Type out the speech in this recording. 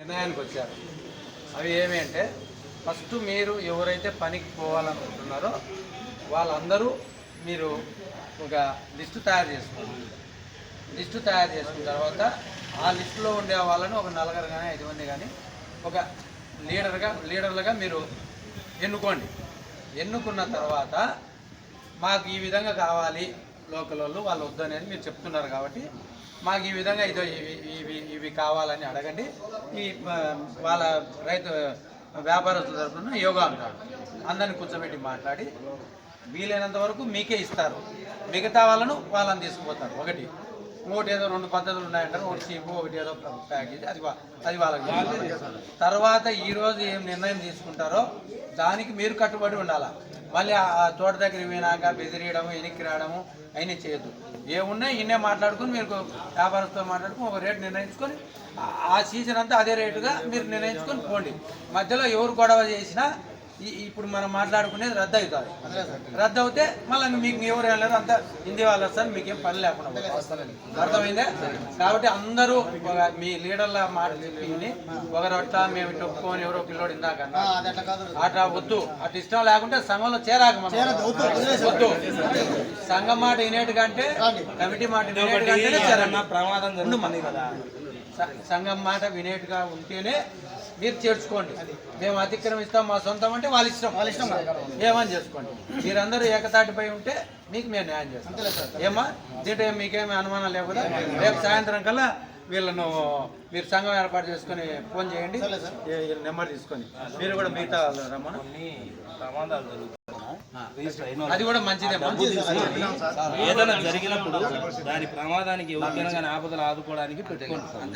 నిర్ణయానికి వచ్చారు అవి ఏమి అంటే ఫస్ట్ మీరు ఎవరైతే పనికి పోవాలనుకుంటున్నారో వాళ్ళందరూ మీరు ఒక లిస్టు తయారు చేసుకోండి. లిస్టు తయారు చేసుకున్న తర్వాత ఆ లిస్టులో ఉండే వాళ్ళని ఒక నలుగురు కానీ ఐదు మంది కానీ ఒక లీడర్గా లీడర్లుగా మీరు ఎన్నుకోండి. ఎన్నుకున్న తర్వాత మాకు ఈ విధంగా కావాలి లోకల్ వాళ్ళు వాళ్ళు వద్దనేది మీరు చెప్తున్నారు కాబట్టి మాకు ఈ విధంగా ఇదో ఇవి ఇవి ఇవి కావాలని అడగండి. ఈ వాళ్ళ రైతు వ్యాపారస్తుల తరఫున యోగా అంటారు. అందరిని కూర్చోబెట్టి మాట్లాడి వీలైనంత వరకు మీకే ఇస్తారు. మిగతా వాళ్ళను వాళ్ళని తీసుకుపోతారు. ఒకటి ఇంకోటి ఏదో రెండు పద్ధతులు ఉన్నాయంటారు. ఒకటి చీపు ఒకటి ఏదో ప్యాకేజ్ అది అది వాళ్ళకి. తర్వాత ఈ రోజు ఏం నిర్ణయం తీసుకుంటారో దానికి మీరు కట్టుబడి ఉండాలా. మళ్ళీ ఆ తోట దగ్గర పోయినాక బెదిరియడము వెనక్కి రావడము అయినా చేయొద్దు. ఏమున్నాయి ఇన్నే మాట్లాడుకుని మీరు వ్యాపారస్తుతో మాట్లాడుకుని ఒక రేటు నిర్ణయించుకొని ఆ- సీజన్ అంతా అదే రేటుగా మీరు నిర్ణయించుకొని పోండి. మధ్యలో ఎవరు గొడవ చేసినా ఇప్పుడు మనం మాట్లాడుకునేది రద్దు అవుతుంది రద్దు అవుతే మళ్ళీ మీకు ఎవరు వెళ్ళారు అంతా హిందీ వాళ్ళు వస్తారు మీకు ఏం పని లేకుండా. అర్థమైందా? కాబట్టి అందరూ ఒక మీ లీడర్ల మాట విని ఒకరు అట్లా మేము ఒప్పుకొని ఎవరో పిల్లోడు ఇందాక. అట్లా వద్దు. అటు ఇష్టం లేకుంటే సంఘంలో చేరాక. వద్దు సంఘం మాట వినేటికంటే కమిటీ మాట వినేటికంటేనే చేరండి ప్రమాదం జరుగుతుంది కదా. సంఘం మాట వినేట్టుగా ఉంటేనే మీరు చేర్చుకోండి. మేము అతిక్రమిస్తాం మా సొంతం అంటే వాళ్ళ ఇష్టం. వాళ్ళ ఇష్టం ఏమని చేసుకోండి? మీరందరూ ఏకతాటిపై ఉంటే మీకు మేము న్యాయం చేస్తాం. ఏమా దీంట్లో మీకేమి అనుమానం లేకుండా రేపు సాయంత్రం కల్లా వీళ్ళను మీరు సంఘం ఏర్పాటు చేసుకొని ఫోన్ చేయండి. నెంబర్ తీసుకొని. మీరు కూడా మిగతా వాళ్ళు రమ్మను? ప్రమాదాలు అది కూడా మంచిదేమా ఏదైనా జరిగినప్పుడు దాని ప్రమాదానికి ఎవరికైనా కానీ ఆపదలు ఆదుకోవడానికి పెట్టుకుంటాం